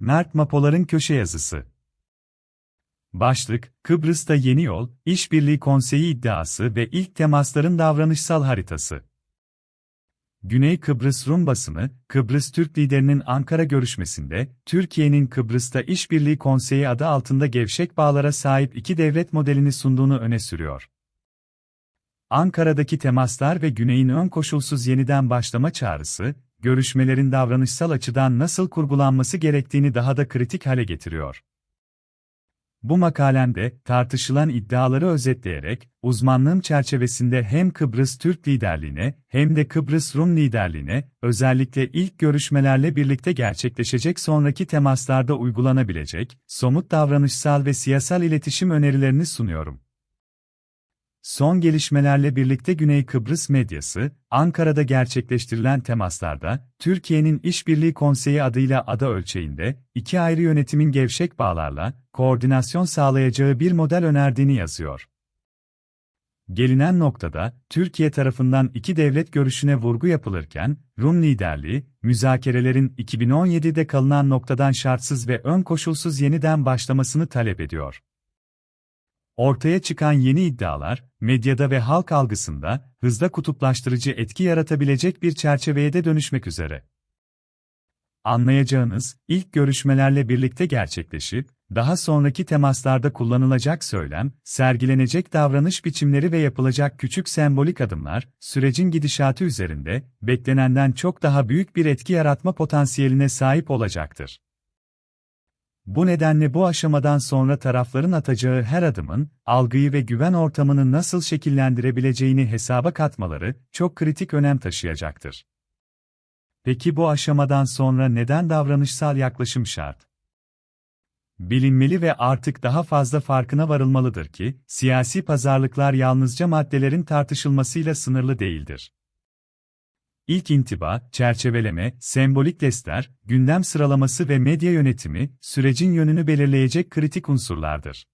Mert Mapolar'ın köşe yazısı. Başlık, Kıbrıs'ta yeni yol, işbirliği konseyi iddiası ve ilk temasların davranışsal haritası. Güney Kıbrıs Rum basını, Kıbrıs Türk liderinin Ankara görüşmesinde, Türkiye'nin Kıbrıs'ta işbirliği konseyi adı altında gevşek bağlara sahip iki devlet modelini sunduğunu öne sürüyor. Ankara'daki temaslar ve Güney'in ön koşulsuz yeniden başlama çağrısı, görüşmelerin davranışsal açıdan nasıl kurgulanması gerektiğini daha da kritik hale getiriyor. Bu makalemde tartışılan iddiaları özetleyerek, uzmanlığım çerçevesinde hem Kıbrıs Türk liderliğine hem de Kıbrıs Rum liderliğine, özellikle ilk görüşmelerle birlikte gerçekleşecek sonraki temaslarda uygulanabilecek, somut davranışsal ve siyasal iletişim önerilerini sunuyorum. Son gelişmelerle birlikte Güney Kıbrıs medyası, Ankara'da gerçekleştirilen temaslarda, Türkiye'nin İşbirliği Konseyi adıyla ada ölçeğinde, iki ayrı yönetimin gevşek bağlarla, koordinasyon sağlayacağı bir model önerdiğini yazıyor. Gelinen noktada, Türkiye tarafından iki devlet görüşüne vurgu yapılırken, Rum liderliği, müzakerelerin 2017'de kalınan noktadan şartsız ve ön koşulsuz yeniden başlamasını talep ediyor. Ortaya çıkan yeni iddialar, medyada ve halk algısında hızla kutuplaştırıcı etki yaratabilecek bir çerçeveye de dönüşmek üzere. Anlayacağınız, ilk görüşmelerle birlikte gerçekleşip, daha sonraki temaslarda kullanılacak söylem, sergilenecek davranış biçimleri ve yapılacak küçük sembolik adımlar, sürecin gidişatı üzerinde, beklenenden çok daha büyük bir etki yaratma potansiyeline sahip olacaktır. Bu nedenle bu aşamadan sonra tarafların atacağı her adımın, algıyı ve güven ortamını nasıl şekillendirebileceğini hesaba katmaları, çok kritik önem taşıyacaktır. Peki bu aşamadan sonra neden davranışsal yaklaşım şart? Bilinmeli ve artık daha fazla farkına varılmalıdır ki, siyasi pazarlıklar yalnızca maddelerin tartışılmasıyla sınırlı değildir. İlk intiba, çerçeveleme, sembolik testler, gündem sıralaması ve medya yönetimi, sürecin yönünü belirleyecek kritik unsurlardır.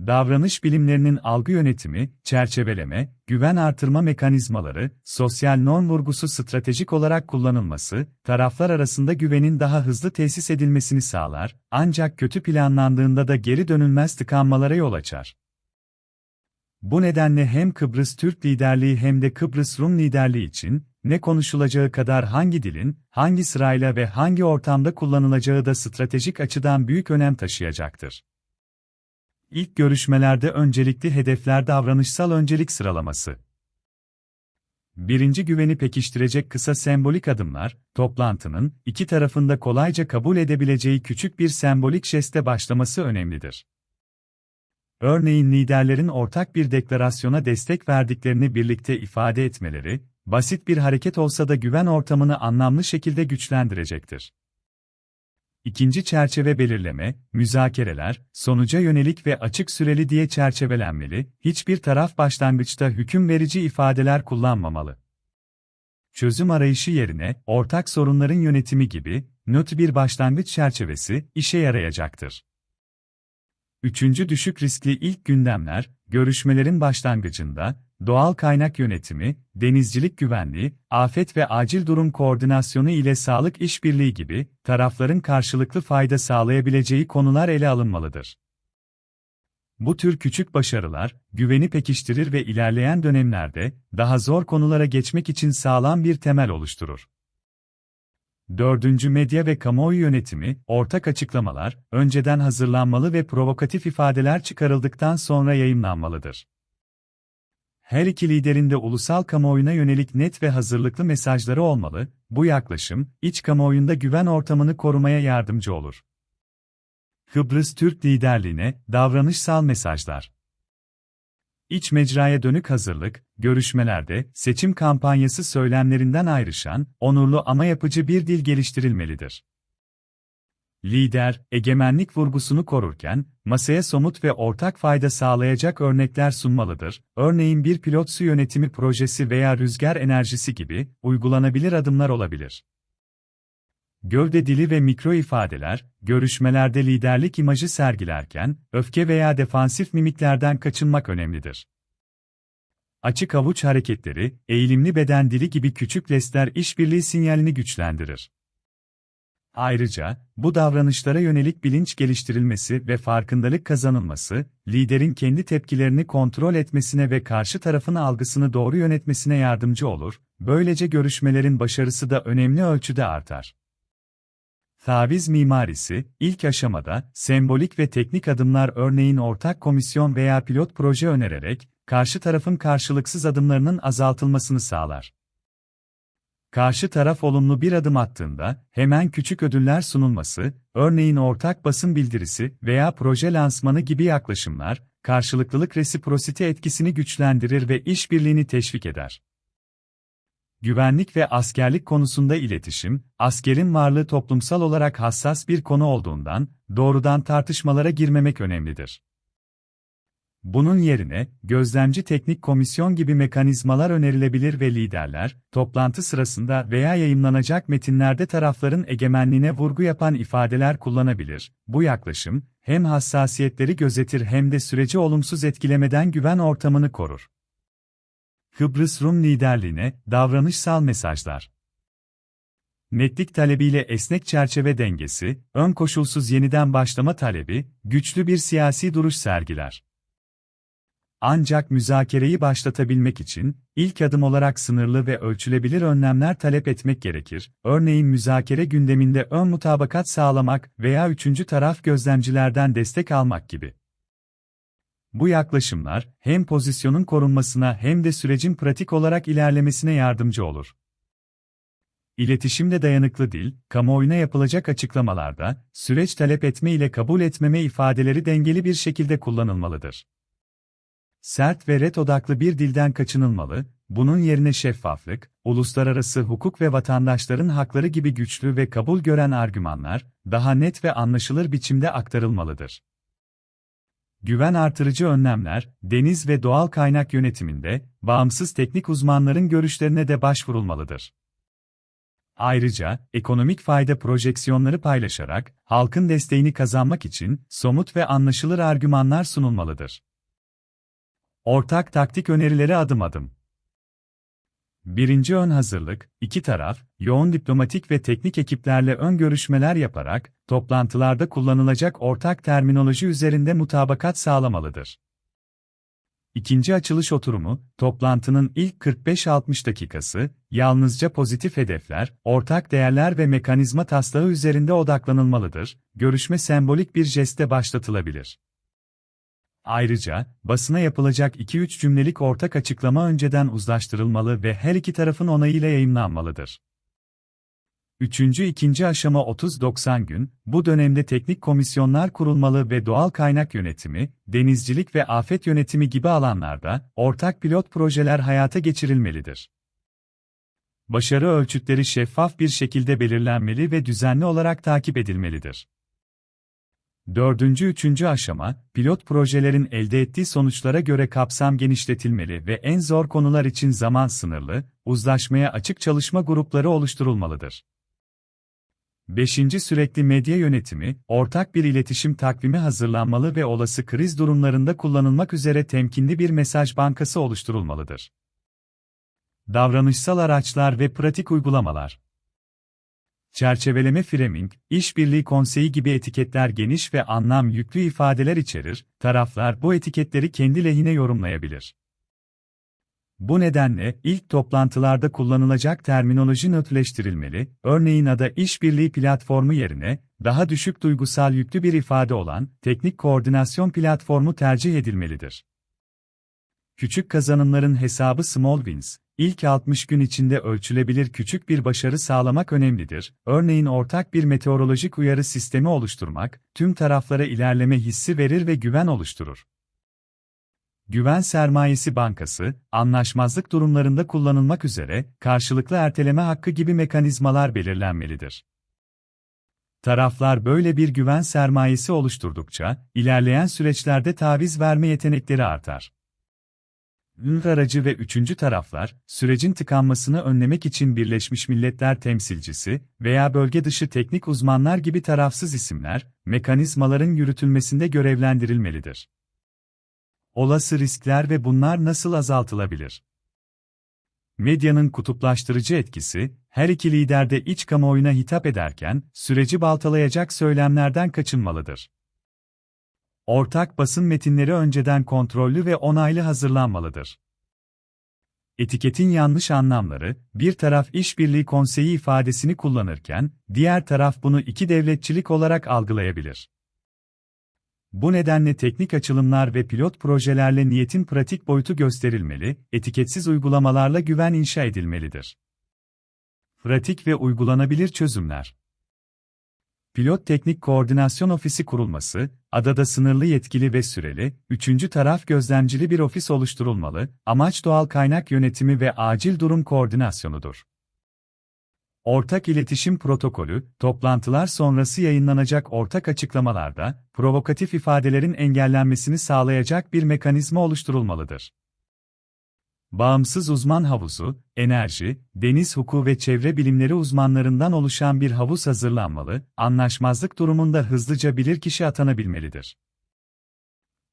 Davranış bilimlerinin algı yönetimi, çerçeveleme, güven artırma mekanizmaları, sosyal norm vurgusu stratejik olarak kullanılması, taraflar arasında güvenin daha hızlı tesis edilmesini sağlar, ancak kötü planlandığında da geri dönülmez tıkanmalara yol açar. Bu nedenle hem Kıbrıs Türk liderliği hem de Kıbrıs Rum liderliği için, ne konuşulacağı kadar hangi dilin, hangi sırayla ve hangi ortamda kullanılacağı da stratejik açıdan büyük önem taşıyacaktır. İlk görüşmelerde öncelikli hedefler davranışsal öncelik sıralaması. Birinci güveni pekiştirecek kısa sembolik adımlar, toplantının iki tarafında kolayca kabul edebileceği küçük bir sembolik jeste başlaması önemlidir. Örneğin liderlerin ortak bir deklarasyona destek verdiklerini birlikte ifade etmeleri, basit bir hareket olsa da güven ortamını anlamlı şekilde güçlendirecektir. İkinci çerçeve belirleme, müzakereler, sonuca yönelik ve açık süreli diye çerçevelenmeli, hiçbir taraf başlangıçta hüküm verici ifadeler kullanmamalı. Çözüm arayışı yerine, ortak sorunların yönetimi gibi, nötr bir başlangıç çerçevesi, işe yarayacaktır. Üçüncü düşük riskli ilk gündemler, görüşmelerin başlangıcında, doğal kaynak yönetimi, denizcilik güvenliği, afet ve acil durum koordinasyonu ile sağlık işbirliği gibi, tarafların karşılıklı fayda sağlayabileceği konular ele alınmalıdır. Bu tür küçük başarılar, güveni pekiştirir ve ilerleyen dönemlerde, daha zor konulara geçmek için sağlam bir temel oluşturur. Dördüncü medya ve kamuoyu yönetimi, ortak açıklamalar, önceden hazırlanmalı ve provokatif ifadeler çıkarıldıktan sonra yayınlanmalıdır. Her iki liderin de ulusal kamuoyuna yönelik net ve hazırlıklı mesajları olmalı, bu yaklaşım, iç kamuoyunda güven ortamını korumaya yardımcı olur. Kıbrıs Türk liderliğine, davranışsal mesajlar. İç mecraya dönük hazırlık, görüşmelerde, seçim kampanyası söylemlerinden ayrışan, onurlu ama yapıcı bir dil geliştirilmelidir. Lider, egemenlik vurgusunu korurken, masaya somut ve ortak fayda sağlayacak örnekler sunmalıdır, örneğin bir pilot su yönetimi projesi veya rüzgar enerjisi gibi, uygulanabilir adımlar olabilir. Gövde dili ve mikro ifadeler, görüşmelerde liderlik imajı sergilerken, öfke veya defansif mimiklerden kaçınmak önemlidir. Açık avuç hareketleri, eğilimli beden dili gibi küçük lestler işbirliği sinyalini güçlendirir. Ayrıca, bu davranışlara yönelik bilinç geliştirilmesi ve farkındalık kazanılması, liderin kendi tepkilerini kontrol etmesine ve karşı tarafın algısını doğru yönetmesine yardımcı olur, böylece görüşmelerin başarısı da önemli ölçüde artar. Taviz mimarisi, ilk aşamada, sembolik ve teknik adımlar örneğin ortak komisyon veya pilot proje önererek, karşı tarafın karşılıksız adımlarının azaltılmasını sağlar. Karşı taraf olumlu bir adım attığında, hemen küçük ödüller sunulması, örneğin ortak basın bildirisi veya proje lansmanı gibi yaklaşımlar, karşılıklılık resiprosite etkisini güçlendirir ve işbirliğini teşvik eder. Güvenlik ve askerlik konusunda iletişim, askerin varlığı toplumsal olarak hassas bir konu olduğundan, doğrudan tartışmalara girmemek önemlidir. Bunun yerine, gözlemci teknik komisyon gibi mekanizmalar önerilebilir ve liderler, toplantı sırasında veya yayımlanacak metinlerde tarafların egemenliğine vurgu yapan ifadeler kullanabilir. Bu yaklaşım, hem hassasiyetleri gözetir hem de süreci olumsuz etkilemeden güven ortamını korur. Kıbrıs Rum liderliğine, davranışsal mesajlar. Netlik talebiyle esnek çerçeve dengesi, ön koşulsuz yeniden başlama talebi, güçlü bir siyasi duruş sergiler. Ancak müzakereyi başlatabilmek için, ilk adım olarak sınırlı ve ölçülebilir önlemler talep etmek gerekir, örneğin müzakere gündeminde ön mutabakat sağlamak veya üçüncü taraf gözlemcilerden destek almak gibi. Bu yaklaşımlar, hem pozisyonun korunmasına hem de sürecin pratik olarak ilerlemesine yardımcı olur. İletişimde dayanıklı dil, kamuoyuna yapılacak açıklamalarda, süreç talep etme ile kabul etmeme ifadeleri dengeli bir şekilde kullanılmalıdır. Sert ve ret odaklı bir dilden kaçınılmalı, bunun yerine şeffaflık, uluslararası hukuk ve vatandaşların hakları gibi güçlü ve kabul gören argümanlar, daha net ve anlaşılır biçimde aktarılmalıdır. Güven artırıcı önlemler, deniz ve doğal kaynak yönetiminde, bağımsız teknik uzmanların görüşlerine de başvurulmalıdır. Ayrıca, ekonomik fayda projeksiyonları paylaşarak, halkın desteğini kazanmak için, somut ve anlaşılır argümanlar sunulmalıdır. Ortak taktik önerileri adım adım. Birinci ön hazırlık, iki taraf, yoğun diplomatik ve teknik ekiplerle ön görüşmeler yaparak, toplantılarda kullanılacak ortak terminoloji üzerinde mutabakat sağlamalıdır. İkinci açılış oturumu, toplantının ilk 45-60 dakikası, yalnızca pozitif hedefler, ortak değerler ve mekanizma taslağı üzerinde odaklanılmalıdır, görüşme sembolik bir jeste başlatılabilir. Ayrıca, basına yapılacak 2-3 cümlelik ortak açıklama önceden uzlaştırılmalı ve her iki tarafın onayıyla yayınlanmalıdır. Üçüncü ikinci aşama 30-90 gün, bu dönemde teknik komisyonlar kurulmalı ve doğal kaynak yönetimi, denizcilik ve afet yönetimi gibi alanlarda, ortak pilot projeler hayata geçirilmelidir. Başarı ölçütleri şeffaf bir şekilde belirlenmeli ve düzenli olarak takip edilmelidir. Dördüncü üçüncü aşama, pilot projelerin elde ettiği sonuçlara göre kapsam genişletilmeli ve en zor konular için zaman sınırlı, uzlaşmaya açık çalışma grupları oluşturulmalıdır. Beşinci sürekli medya yönetimi, ortak bir iletişim takvimi hazırlanmalı ve olası kriz durumlarında kullanılmak üzere temkinli bir mesaj bankası oluşturulmalıdır. Davranışsal araçlar ve pratik uygulamalar Çerçeveleme framing, işbirliği konseyi gibi etiketler geniş ve anlam yüklü ifadeler içerir, taraflar bu etiketleri kendi lehine yorumlayabilir. Bu nedenle ilk toplantılarda kullanılacak terminoloji nötrleştirilmeli, örneğin ada işbirliği platformu yerine, daha düşük duygusal yüklü bir ifade olan teknik koordinasyon platformu tercih edilmelidir. Küçük kazanımların hesabı small wins, İlk 60 gün içinde ölçülebilir küçük bir başarı sağlamak önemlidir. Örneğin ortak bir meteorolojik uyarı sistemi oluşturmak, tüm taraflara ilerleme hissi verir ve güven oluşturur. Güven Sermayesi Bankası, anlaşmazlık durumlarında kullanılmak üzere, karşılıklı erteleme hakkı gibi mekanizmalar belirlenmelidir. Taraflar böyle bir güven sermayesi oluşturdukça, ilerleyen süreçlerde taviz verme yetenekleri artar. Ünlü aracı ve üçüncü taraflar, sürecin tıkanmasını önlemek için Birleşmiş Milletler temsilcisi veya bölge dışı teknik uzmanlar gibi tarafsız isimler, mekanizmaların yürütülmesinde görevlendirilmelidir. Olası riskler ve bunlar nasıl azaltılabilir? Medyanın kutuplaştırıcı etkisi, her iki lider de iç kamuoyuna hitap ederken, süreci baltalayacak söylemlerden kaçınmalıdır. Ortak basın metinleri önceden kontrollü ve onaylı hazırlanmalıdır. Etiketin yanlış anlamları, bir taraf işbirliği konseyi ifadesini kullanırken, diğer taraf bunu iki devletçilik olarak algılayabilir. Bu nedenle teknik açılımlar ve pilot projelerle niyetin pratik boyutu gösterilmeli, etiketsiz uygulamalarla güven inşa edilmelidir. Pratik ve uygulanabilir çözümler Pilot Teknik Koordinasyon Ofisi kurulması, adada sınırlı yetkili ve süreli, üçüncü taraf gözlemcili bir ofis oluşturulmalı, amaç doğal kaynak yönetimi ve acil durum koordinasyonudur. Ortak iletişim protokolü, toplantılar sonrası yayınlanacak ortak açıklamalarda, provokatif ifadelerin engellenmesini sağlayacak bir mekanizma oluşturulmalıdır. Bağımsız uzman havuzu, enerji, deniz hukuku ve çevre bilimleri uzmanlarından oluşan bir havuz hazırlanmalı, anlaşmazlık durumunda hızlıca bilirkişi atanabilmelidir.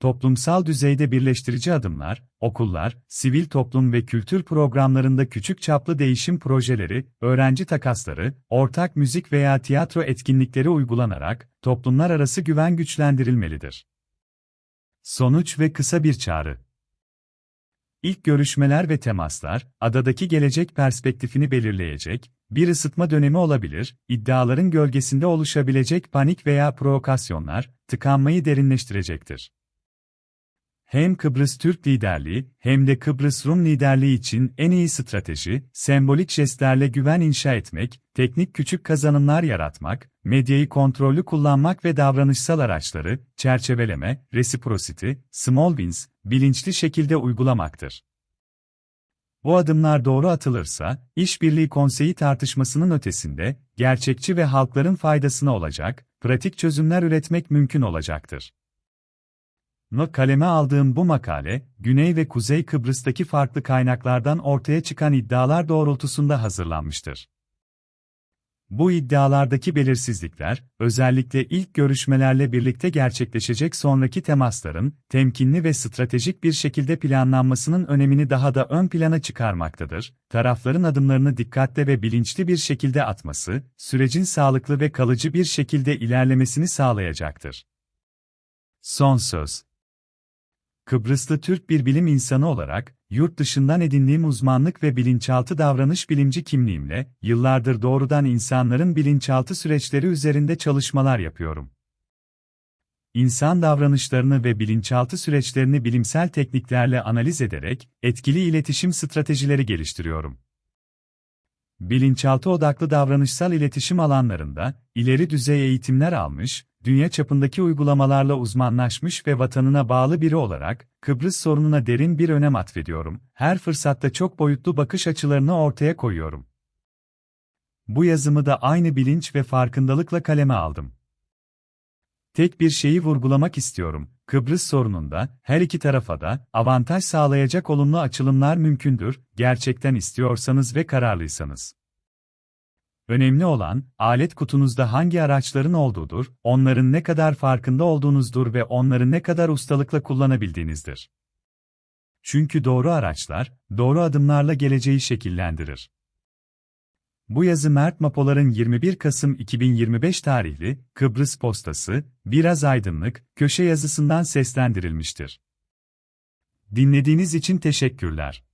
Toplumsal düzeyde birleştirici adımlar, okullar, sivil toplum ve kültür programlarında küçük çaplı değişim projeleri, öğrenci takasları, ortak müzik veya tiyatro etkinlikleri uygulanarak toplumlar arası güven güçlendirilmelidir. Sonuç ve kısa bir çağrı İlk görüşmeler ve temaslar, adadaki gelecek perspektifini belirleyecek, bir ısıtma dönemi olabilir, iddiaların gölgesinde oluşabilecek panik veya provokasyonlar, tıkanmayı derinleştirecektir. Hem Kıbrıs Türk liderliği, hem de Kıbrıs Rum liderliği için en iyi strateji, sembolik jestlerle güven inşa etmek, teknik küçük kazanımlar yaratmak, medyayı kontrollü kullanmak ve davranışsal araçları, çerçeveleme, reciprocity, small wins, bilinçli şekilde uygulamaktır. Bu adımlar doğru atılırsa, işbirliği konseyi tartışmasının ötesinde, gerçekçi ve halkların faydasına olacak, pratik çözümler üretmek mümkün olacaktır. Not kaleme aldığım bu makale, Güney ve Kuzey Kıbrıs'taki farklı kaynaklardan ortaya çıkan iddialar doğrultusunda hazırlanmıştır. Bu iddialardaki belirsizlikler, özellikle ilk görüşmelerle birlikte gerçekleşecek sonraki temasların, temkinli ve stratejik bir şekilde planlanmasının önemini daha da ön plana çıkarmaktadır. Tarafların adımlarını dikkatle ve bilinçli bir şekilde atması, sürecin sağlıklı ve kalıcı bir şekilde ilerlemesini sağlayacaktır. Son söz Kıbrıslı Türk bir bilim insanı olarak, yurt dışından edindiğim uzmanlık ve bilinçaltı davranış bilimci kimliğimle, yıllardır doğrudan insanların bilinçaltı süreçleri üzerinde çalışmalar yapıyorum. İnsan davranışlarını ve bilinçaltı süreçlerini bilimsel tekniklerle analiz ederek, etkili iletişim stratejileri geliştiriyorum. Bilinçaltı odaklı davranışsal iletişim alanlarında, ileri düzey eğitimler almış, dünya çapındaki uygulamalarla uzmanlaşmış ve vatanına bağlı biri olarak, Kıbrıs sorununa derin bir önem atfediyorum. Her fırsatta çok boyutlu bakış açılarını ortaya koyuyorum. Bu yazımı da aynı bilinç ve farkındalıkla kaleme aldım. Tek bir şeyi vurgulamak istiyorum. Kıbrıs sorununda her iki tarafa da avantaj sağlayacak olumlu açılımlar mümkündür, gerçekten istiyorsanız ve kararlıysanız. Önemli olan, alet kutunuzda hangi araçların olduğudur, onların ne kadar farkında olduğunuzdur ve onları ne kadar ustalıkla kullanabildiğinizdir. Çünkü doğru araçlar, doğru adımlarla geleceği şekillendirir. Bu yazı Mert Mapolar'ın 21 Kasım 2025 tarihli Kıbrıs Postası, Biraz Aydınlık, köşe yazısından seslendirilmiştir. Dinlediğiniz için teşekkürler.